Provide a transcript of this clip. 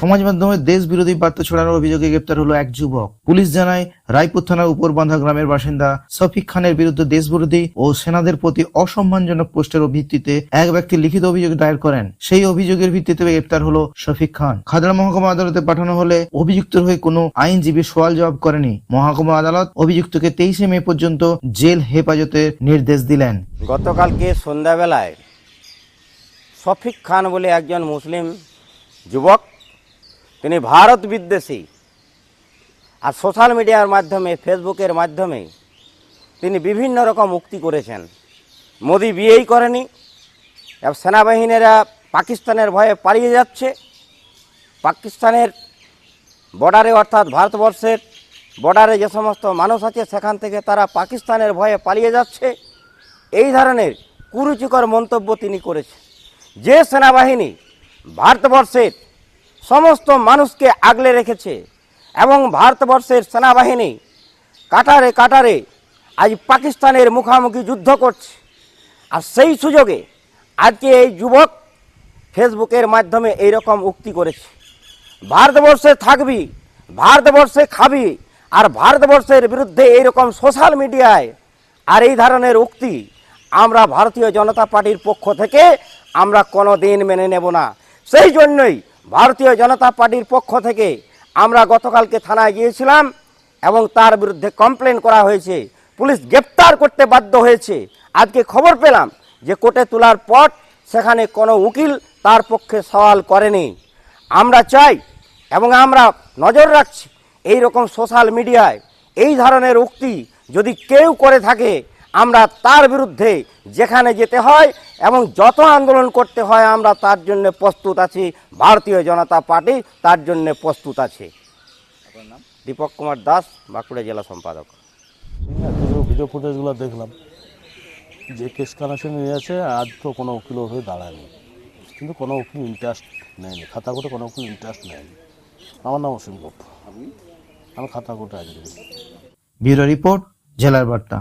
সমাজ মাধ্যমে দেশ বিরোধী বার্তা ছড়ানোর অভিযোগে গ্রেপ্তার হলো এক যুবক। পুলিশ জানায়, রায়পুর থানার উপর উপরবান্ধা গ্রামের বাসিন্দা সফিক খানের বিরুদ্ধে দেশবিরোধী ও সেনাদের প্রতি অসম্মানজনক পোস্টের ভিত্তিতে এক ব্যক্তি লিখিত অভিযোগ দায়ের করেন। সেই অভিযোগের ভিত্তিতে গ্রেপ্তার হলো শফিক খান। খাদড়া মহকুমা আদালতে পাঠানো হলে অভিযুক্তের হয়ে কোনো আইনজীবী সওয়াল জবাব করেনি। মহকুমা আদালত অভিযুক্তকে তেইশে মে পর্যন্ত জেল হেফাজতের নির্দেশ দিলেন। গতকালকে সন্ধ্যাবেলায় শফিক খান বলে একজন মুসলিম যুবক তিনি ভারত বিদ্বেষী। আর সোশ্যাল মিডিয়ার মাধ্যমে ফেসবুকের মাধ্যমে তিনি বিভিন্ন রকম উক্তি করেছেন। মোদি বিয়েই করেনি সেনাবাহিনীরা পাকিস্তানের ভয়ে পালিয়ে যাচ্ছে। পাকিস্তানের বর্ডারে অর্থাৎ ভারতবর্ষের বর্ডারে যে সমস্ত মানুষ আছে, সেখান থেকে তারা পাকিস্তানের ভয়ে পালিয়ে যাচ্ছে। এই ধরনের কুরুচিকর মন্তব্য তিনি করেছেন। যে সেনাবাহিনী ভারতবর্ষের সমস্ত মানুষকে আগলে রেখেছে এবং ভারতবর্ষের সেনাবাহিনী কাটারে কাটারে আজ পাকিস্তানের মুখামুখি যুদ্ধ করছে। আর সেই সুযোগে আজকে এই যুবক ফেসবুকের মাধ্যমে এই রকম উক্তি করেছে। ভারতবর্ষে থাকবি, ভারতবর্ষে খাবি আর ভারতবর্ষের বিরুদ্ধে এইরকম সোশ্যাল মিডিয়ায় আর এই ধরনের উক্তি আমরা ভারতীয় জনতা পার্টির পক্ষ থেকে আমরা কোনো দিন মেনে নেব না। সেই জন্যই ভারতীয় জনতা পার্টির পক্ষ থেকে আমরা গতকালকে থানায় গিয়েছিলাম এবং তার বিরুদ্ধে কমপ্লেন করা হয়েছে। পুলিশ গ্রেপ্তার করতে বাধ্য হয়েছে। আজকে খবর পেলাম যে কোর্টে তোলার পর সেখানে কোনো উকিল তার পক্ষে সওয়াল করেনি। আমরা চাই এবং আমরা নজর রাখছি এই রকম সোশ্যাল মিডিয়ায় এই ধরনের উক্তি যদি কেউ করে থাকে আমরা তার বিরুদ্ধে যেখানে যেতে হয় এবং যত আন্দোলন করতে হয় আমরা তার জন্য প্রস্তুত আছি। ভারতীয় জনতা পার্টি তার জন্য প্রস্তুত আছে। দীপক কুমার দাস বাঁকুড়া জেলা সম্পাদক। ভিডিও ভিডিও ফুটেজগুলো দেখলাম। যে কেস কানেকশন নিয়ে আছে আজ তো কোনো উকিল হয়ে দাঁড়ায়নি। কিন্তু কোনো উকিল ইন্টারেস্ট নেয়নি। খাতা কোর্টে কোনো উকিল ইন্টারেস্ট নেয়নি। আমার নাম অসীম গোপ। আমি? খাতা কোর্টে আইনজীবী ব্যুরো রিপোর্ট জেলার বার্তা।